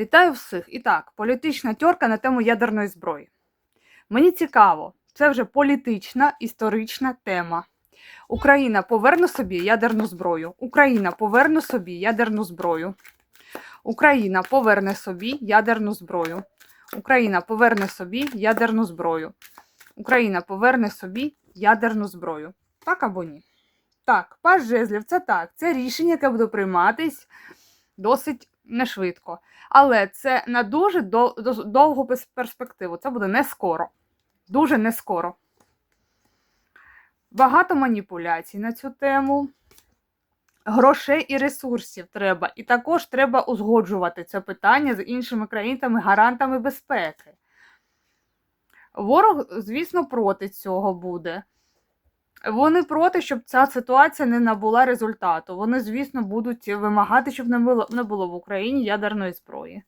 Вітаю всіх! І так, політична тьорка на тему ядерної зброї. Мені цікаво, це вже політична історична тема. Україна поверне собі ядерну зброю. Україна поверне собі ядерну зброю. Україна поверне собі ядерну зброю. Україна поверне собі ядерну зброю. Україна поверне собі ядерну зброю. Так або ні? Так, паж жезлів, це так. Це рішення, яке буде прийматись досить нешвидко. Але це на дуже довгу перспективу. Це буде не скоро. Дуже не скоро. Багато маніпуляцій на цю тему. Грошей і ресурсів треба. І також треба узгоджувати це питання з іншими країнами, гарантами безпеки. Ворог, звісно, проти цього буде. Вони проти, щоб ця ситуація не набула результату. Вони, звісно, будуть вимагати, щоб не було, не було в Україні ядерної зброї.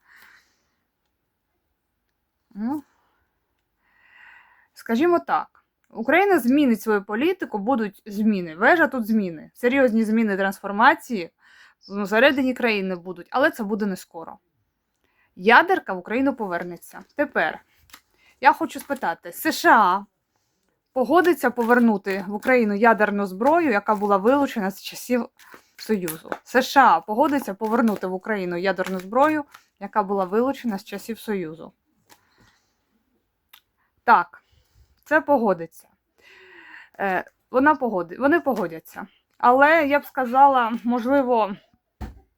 Ну, скажімо так, Україна змінить свою політику, будуть зміни. Вежа тут зміни. Серйозні зміни трансформації ну, всередині країни будуть, але це буде не скоро. Ядерка в Україну повернеться. Тепер я хочу спитати: США погодиться повернути в Україну ядерну зброю, яка була вилучена з часів Союзу. США погодиться повернути в Україну ядерну зброю, яка була вилучена з часів Союзу. Так, це погодиться. Е, вона погоди, вони погодяться. Але я б сказала, можливо,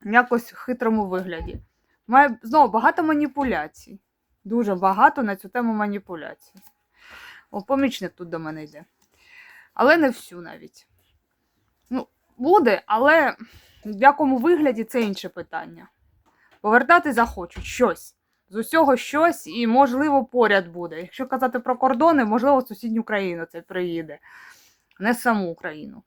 в якось хитрому вигляді. Має знову багато маніпуляцій. Дуже багато на цю тему маніпуляцій. О, помічник тут до мене йде. Але не всю навіть. Ну, буде, але в якому вигляді це інше питання. Повертати захочуть щось. З усього щось і, можливо, поряд буде. Якщо казати про кордони, можливо, в сусідню країну це приїде, не саму Україну.